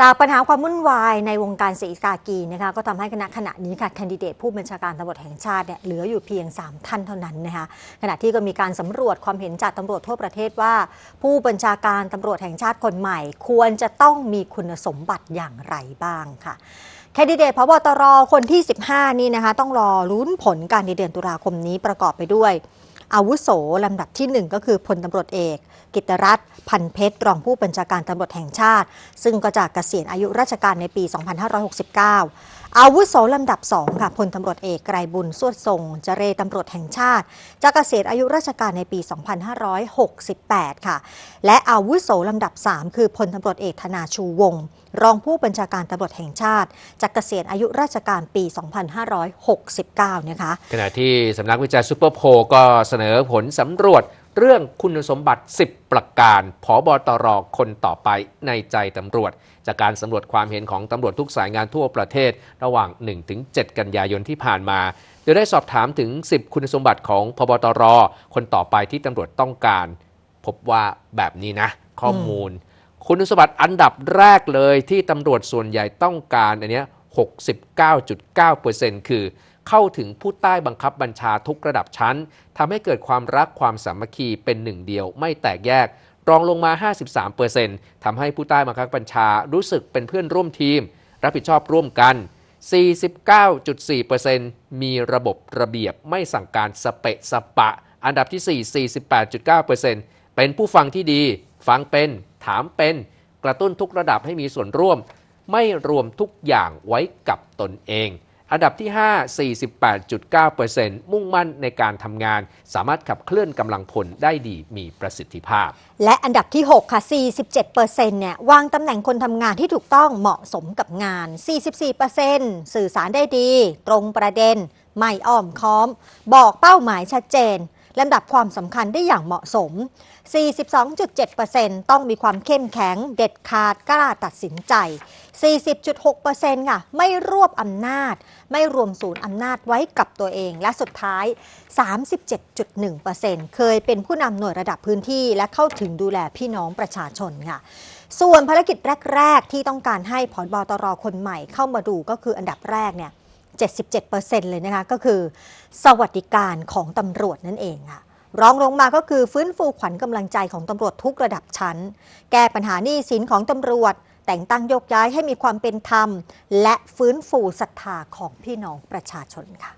จากปัญหาความวุ่นวายในวงการศรีกากีนะคะก็ทำให้คณะขณะนี้ค่ะแคนดิเดตผู้บัญชาการตำรวจแห่งชาติเนี่ยเหลืออยู่เพียง 3 ท่านเท่านั้นนะคะขณะที่ก็มีการสำรวจความเห็นจากตำรวจทั่วประเทศว่า ผู้บัญชาการตำรวจแห่งชาติคนใหม่ ควรจะต้องมีคุณสมบัติอย่างไรบ้างค่ะแคนดิเดตพบตรคนที่ 15 นี่นะคะต้องรอลุ้นผลการในเดือนตุลาคมนี้ประกอบไปด้วย อาวุโสลำดับที่ 1 ก็คือพลตำรวจเอก กิตรัตน์พันเพชรรองผู้บัญชาการตำรวจแห่งชาติ ซึ่งก็จะกเกษียณอายุราชการในปี 2569 อาวุโสลำดับ2ค่ะพลตำรวจเอกไกรบุญสวดทรงเจเรตำรวจแห่งชาติจากเกษียณอายุราชการในปี 2568 ค่ะ และอาวุโสลำดับ 3 คือพลตำรวจเอกธนาชูวงศ์รองผู้บัญชาการตำรวจแห่งชาติจากเกษียณอายุราชการปี 2569 นะคะ ขณะที่สำนักวิจัยซูเปอร์โพลก็เสนอผลสำรวจ เรื่องคุณสมบัติ 10 ประการผอบอตรคนต่อไปในใจตำรวจ จากการสำรวจความเห็นของตำรวจทุกสายงานทั่วประเทศ ระหว่าง 1-7 กันยายนที่ผ่านมา โดยได้สอบถามถึง 10 คุณสมบัติของพบตรคนต่อไปที่ตำรวจต้องการ พบว่าแบบนี้นะ ข้อมูล คุณสมบัติอันดับแรกเลยที่ตำรวจส่วนใหญ่ต้องการอันเนี้ย69.9%คือ เข้าถึงผู้ใต้บังคับบัญชาทุกระดับชั้นทำให้เกิดความรักความสามัคคีเป็นหนึ่งเดียวไม่แตกแยก รองลงมา 53%ทำให้ผู้ใต้บังคับบัญชารู้สึกเป็นเพื่อนร่วมทีม รับผิดชอบร่วมกัน 49.4%มีระบบระเบียบไม่สั่งการสเปะสปะ อันดับที่ 4 48.9%เป็นผู้ฟังที่ดี ฟังเป็น ถามเป็น กระตุ้นทุกระดับให้มีส่วนร่วม ไม่รวมทุกอย่างไว้กับตนเอง อันดับที่ 5 48.9%มุ่งมั่นในการทำงาน สามารถขับเคลื่อนกำลังพลได้ดีมีประสิทธิภาพ และอันดับที่ 6 ค่ะ 47%เนี่ยวางตำแหน่งคนทำงานที่ถูกต้องเหมาะสมกับงาน 44%สื่อสารได้ดี ตรงประเด็น ไม่อ้อมค้อม บอกเป้าหมายชัดเจน ลำดับความสำคัญได้อย่างเหมาะสม 42.7%ต้องมีความเข้มแข็งเด็ดขาดกล้าตัดสินใจ 40.6%ค่ะไม่รวบอำนาจ ไม่รวมศูนย์อำนาจไว้กับตัวเอง และสุดท้าย 37.1%เคยเป็นผู้นำหน่วยระดับพื้นที่ และเข้าถึงดูแลพี่น้องประชาชนค่ะส่วนภารกิจแรก ๆ ที่ต้องการให้ผบตรคนใหม่เข้ามาดูก็คืออันดับแรกเนี่ย 77%เลยนะคะก็คือสวัสดิการของตำรวจนั่นเองค่ะรองลงมาก็คือฟื้นฟูขวัญกำลังใจของตำรวจทุกระดับชั้น แก้ปัญหาหนี้สินของตำรวจ แต่งตั้งโยกย้ายให้มีความเป็นธรรม และฟื้นฟูศรัทธาของพี่น้องประชาชนค่ะ